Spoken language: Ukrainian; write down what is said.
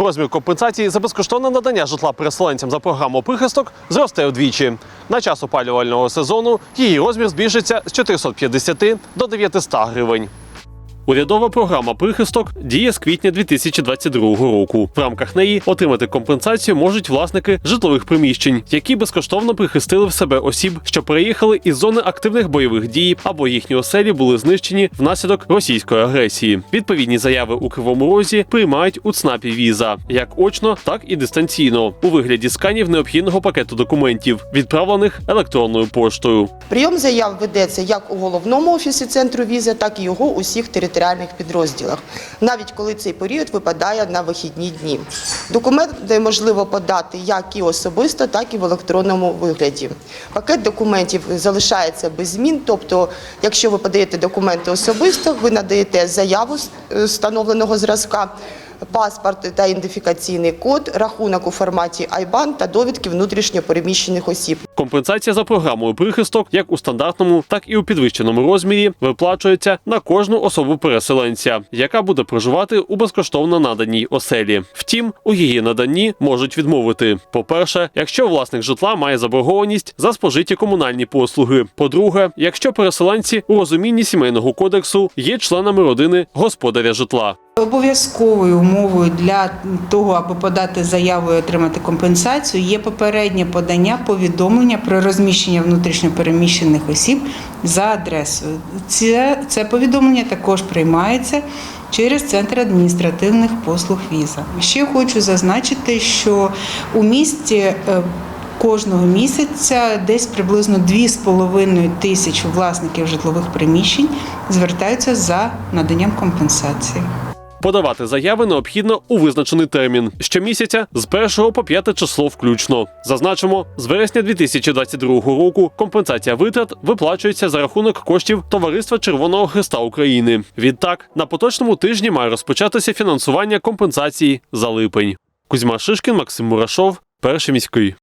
Розмір компенсації за безкоштовне надання житла переселенцям за програму прихисток зросте вдвічі. На час опалювального сезону її розмір збільшиться з 450 до 900 гривень. Урядова програма прихисток діє з квітня 2022 року. В рамках неї отримати компенсацію можуть власники житлових приміщень, які безкоштовно прихистили в себе осіб, що переїхали із зони активних бойових дій або їхні оселі були знищені внаслідок російської агресії. Відповідні заяви у Кривому Розі приймають у ЦНАПі віза як очно, так і дистанційно у вигляді сканів необхідного пакету документів, відправлених електронною поштою. Прийом заяв ведеться як у головному офісі центру віза, так і його у всіх територіальних підрозділах, навіть коли цей період випадає на вихідні дні. Документи можливо подати як і особисто, так і в електронному вигляді. Пакет документів залишається без змін, тобто, якщо ви подаєте документи особисто, ви надаєте заяву е, встановленого зразка. Паспорт та ідентифікаційний код, рахунок у форматі IBAN та довідки внутрішньо переміщених осіб. Компенсація за програмою прихисток, як у стандартному, так і у підвищеному розмірі, виплачується на кожну особу переселенця, яка буде проживати у безкоштовно наданій оселі. Втім, у її наданні можуть відмовити. По-перше, якщо власник житла має заборгованість за спожиті комунальні послуги. По-друге, якщо переселенці у розумінні сімейного кодексу є членами родини господаря житла. Обов'язковою умовою для того, аби подати заяву і отримати компенсацію, є попереднє подання повідомлення про розміщення внутрішньопереміщених осіб за адресою. Це, це повідомлення також приймається через центр адміністративних послуг віза. Ще хочу зазначити, що у місті. е, Кожного місяця десь приблизно 2,5 тисячі власників житлових приміщень звертаються за наданням компенсації. Подавати заяви необхідно у визначений термін щомісяця з 1 по 5 число включно. Зазначимо, з вересня 2022 року компенсація витрат виплачується за рахунок коштів Товариства Червоного Христа України. Відтак, на поточному тижні має розпочатися фінансування компенсації за липень. Кузьма Шишкін, Максим Мурашов, перший міський.